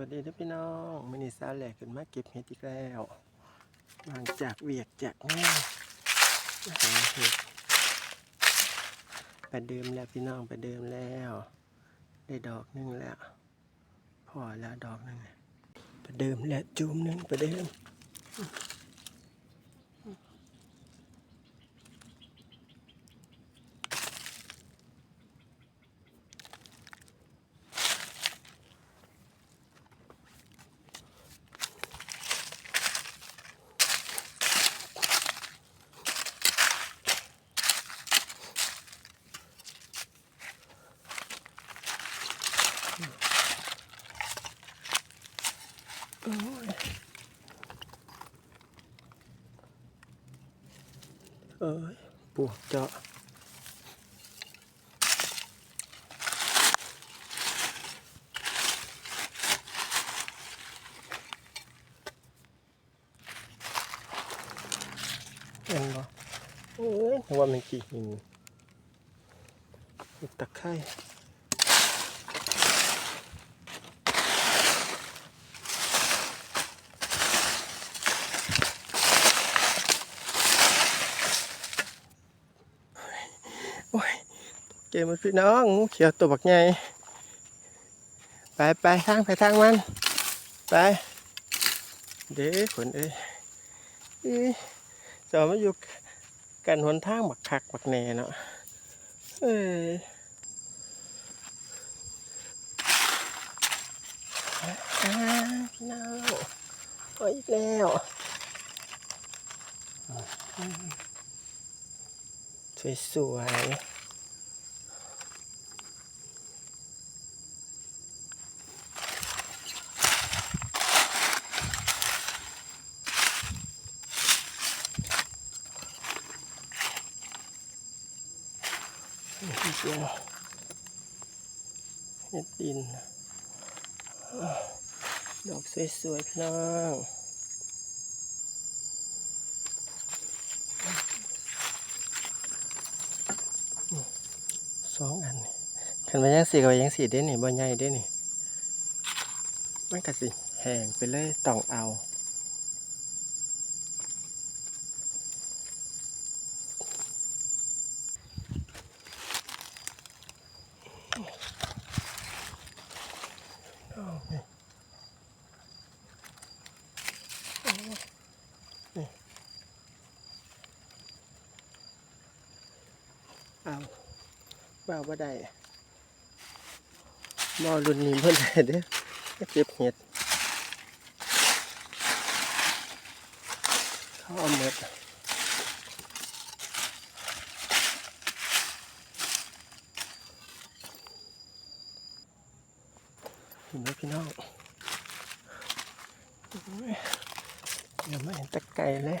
วัสดีท่านพี่น้องมินิซาแหลกขึ้นมาเก็บเห็ดอีกแล้วหลังจากเวียกจากงานมาหาเห็ดไปเดิมแล้วพี่น้องไปเดิมแล้ว ได้ดอกหนึงแล้ว พอแล้วดอกหนึงไปเดิมแล้วจูมหนึงไปเดิม อ้ยปวกเจาะเอ็นบ่โอ้ยว่ามันกี่หินตะไคร้ เกมมันพี่น้องงูเขียวตัวบักใหญ่ไปไปทางไปทางมันไปเด้ขนเอ้ยอีสอมาอยู่กันหนทางบักคักบักแหน่เนาะเอ้ยพี่น้องโอ้ยอีกแล้วสวยๆ เสียงเห็ดดิน ดอกสวยๆพี่น้องสองอันขันมายังสีกับยังสีได้นี่บ่ใหญ่ได้นี่มันก็สิแห้งไปเลยต้องเอา เอาเบาบ่ได้มอรุ่นนี้เพิ่นได้เด้อเก็บเห็ด เขาเอาเม็ดเห็นไหมพี่น้องเดี๋ยวไม่เห็นตะไก่แล้ว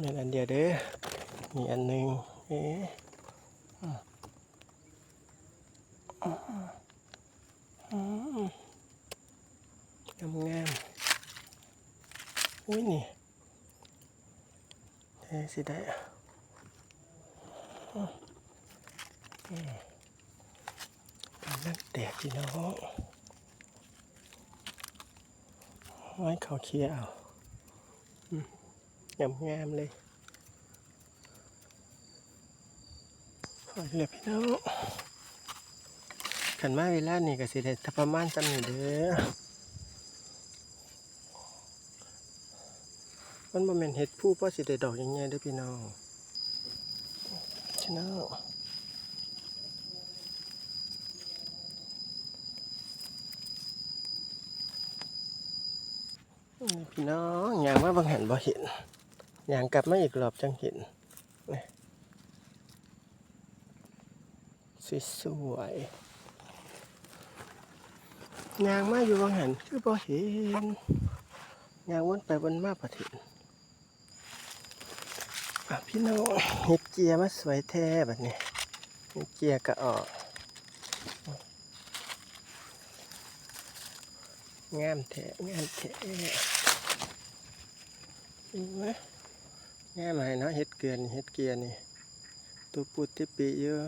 มีอันเดียวเด้อ มีอันหนึ่งเอ๊ะงามงามอุ้ยนี่เฮ้สิได้อะอืมอืมกแตกพี่น้องไว้เขาเคลียร์เอางามงามเลยพอ เหลือพี่น้องขันมาเวลานี่ก็สิได้ถ้าประมาณจำนี้เด้อมันบ่แม่นเห็ดผู้พ่อสิได้ดอกยังไงเด้อพี่น้องพี่น้องพี่น้องอย่างว่าบางเห็นบ่เห็นอย่างกลับมาอีกรอบจังเห็นนี่ สวยๆยางมาอยู่บางเห็นคือบ่เห็นยางวนไปวนมาประเห็นพี่น้องเห็ดเจียมาสวยแท้แบบนี้เห็ดเจียก็ออกงามแท้งามแท้ดูไหมง่ายไหมเนาะเห็ดเกลือนี่เห็ดเกลือนี่ตัวปุดที่ปีเยอะ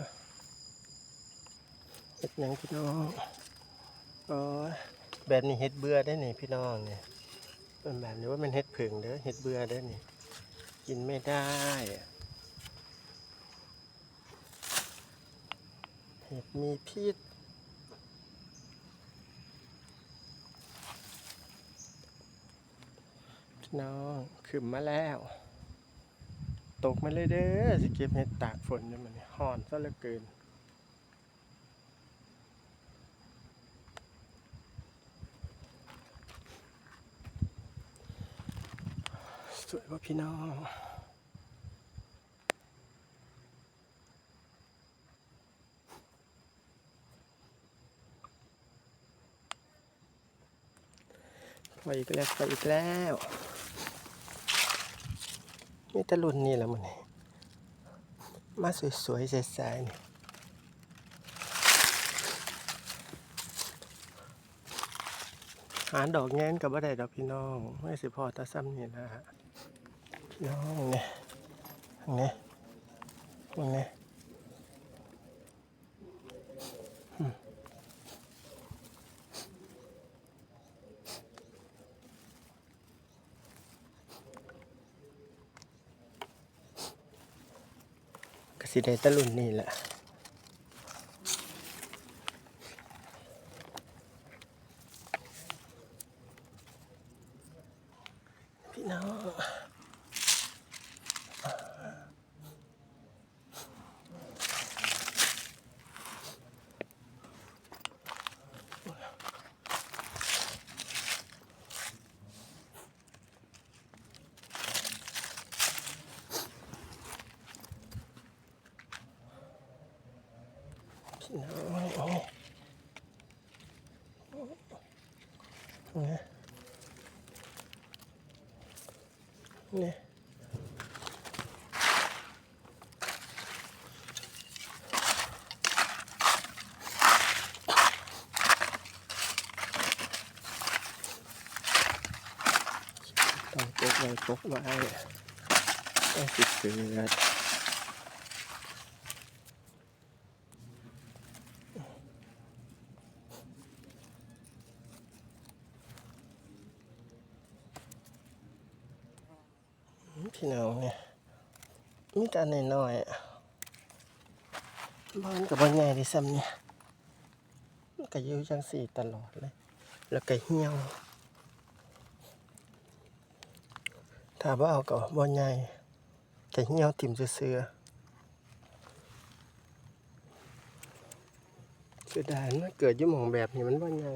เห็ดยังพี่น้องโอ้ยแบบนี้เฮ็ดเบื่อได้นี่พี่น้องเนี่ยเป็นแบบนี้ว่ามันเฮ็ดผึ่งเด้อเฮ็ดเบื่อได้นี่ กินไม่ได้เห็ดมีพิษพี่น้องขึ้นมาแล้ว ตกมาเลยเด้อ สิเก็บเห็ดตากฝนอยู่มันห่อนซะเหลือเกิน สวยว่าพี่น้องไปอีกแล้วไปอีกแล้วนี่ตะลุนนี่แหละมันมาสวยๆใสๆนี่หาดอกแง้นกับบ่ได้ดอกพี่น้องไม่สิพอตาซ้ำนี่นะฮะ น้องเนี่ยเนี่ยเนี่ยกสิได้ตะลุนนี่แหละพี่น้อง พี่น้องเนี่ยเนี่ยต้องปกไว้ปกไว้ต้องสิเกิด พี่น้องเนี่ยมีแต่นน้อยๆอะบ้านกับบ้านใหญ่ที่ซ้ำเนี่ยมันก็อยู่จังสี่ตลอดเลย แล้วก็เหี่ยวถ้าว่าเอากับบ่ใหญ่ก็เหี่ยวติ่มเสือเสียดายมันเกิดยุ่หมองแบบนี้มันบ่ใหญ่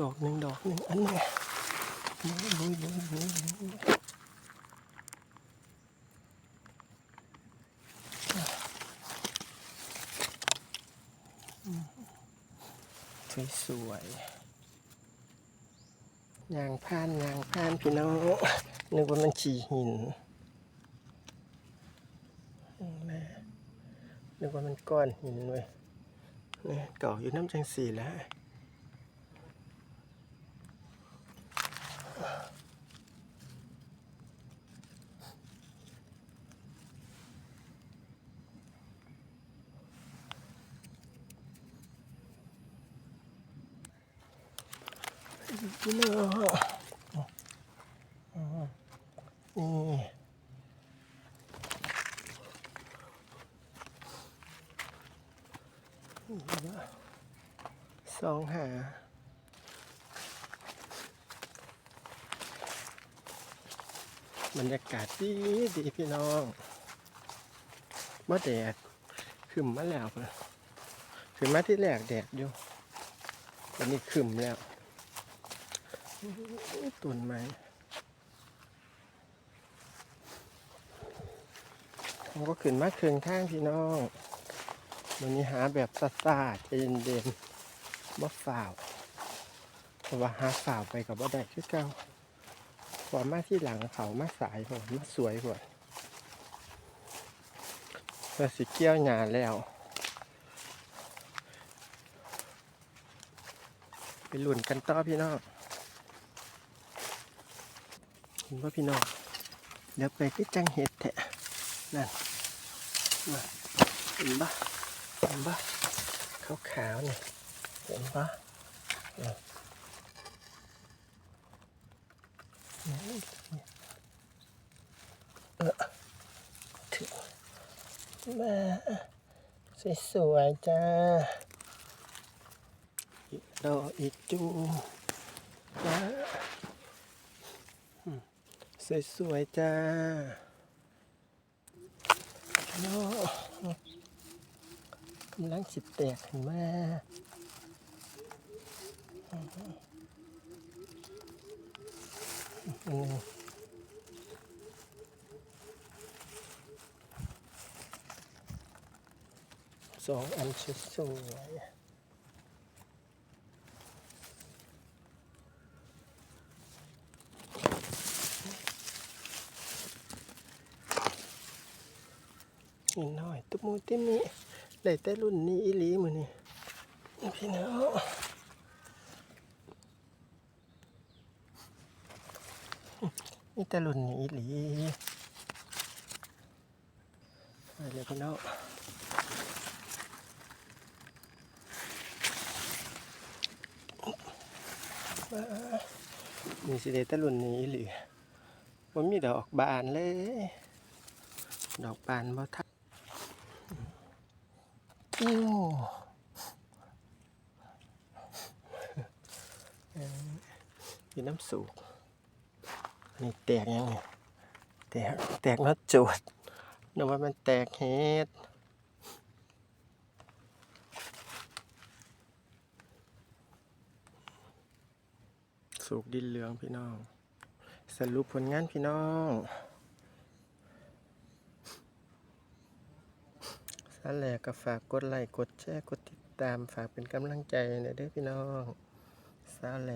ดอกหนึ่งดอกหนึ่งอันนี้ลุยลุยลุยลุยลุยสวยสวยๆยางพานยางพานพี่น้องนึกว่ามันฉี่หินนะนึกว่ามันก้อนหินเว้ยเนี่ยเก่าอยู่น้ำจังสีแล้ว นี่สองหาบรรยากาศดีดีพี่น้องมาแดดขึ้นมาแล้วนะขึ้นมาที่แรกแดดอยู่วันนี้ขึ้นแล้ว ต้นไม้มันก็ขึ้นมาขึองข้างพี่น้องมันนี้หาแบบซาซาเย็นเด่นบ่ฝ่าวเพราะว่าหาฝ่าวไปกับบ่ได้คือเก่าความมาที่หลังเขามาสายผมมาสวยกว่าเราสิเกี้ยวหยาแล้วไปหลุนกันต่อพี่น้อง ห็นว่าพี่น้องเดี๋ยวไปก็จังเห็ดแทะนั่นมาเห็นปะเห็นปะขาวๆนี่เห็นปะเออถึงมาสวยๆจ้าอีกดอกอีกจูจ้าอืม สวยๆจ้าโน่กำลังสิบแตกขึ้นมาอืมสองอันสวยๆ นิดหน่อย ตุมูติมีได้แต่รุ่นนี้อีหลีมือนี่พี่น้องนี่แต่รุ่นนี้อีหลีไปเลยพี่น้องมีสิได้แต่รุ่นนี้อีหลีมันมีดอกบานเลย ดอกบานบ่ทัก อิ้วเอิ่ม มีน้ำสูบนี่แตกยังไงแตกแตกน็อตจูดนึกว่ามันแตกเฮ็ดสูบดินเหลืองพี่น้อง สรุปผลงานพี่น้องสาแหลกก็ฝากกดไลค์กดแชร์กดติดตามฝากเป็นกำลังใจหน่อยเด้อพี่น้องสาแหล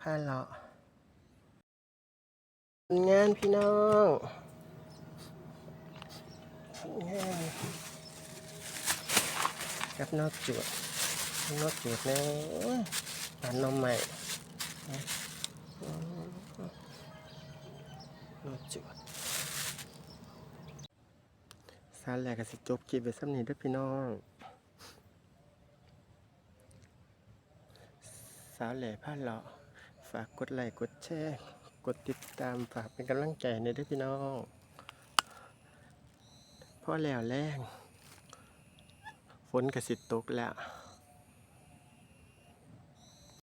ผ้าเลาะงานพี่น้องงานกับนอกจุดนอกจุดแล้วหานนมใหม่นอกจุดสารแหลกก็สิจบคลิปไว้ซ้ำนี้ด้อพี่น้องสาวแหล่ผ้าเลาะ ฝากกดไลค์กดแชร์กดติดตามฝากเป็นกำลังใจในด้อพี่น้องพ่อแล้วแรงฝนกระสิตกแล้ว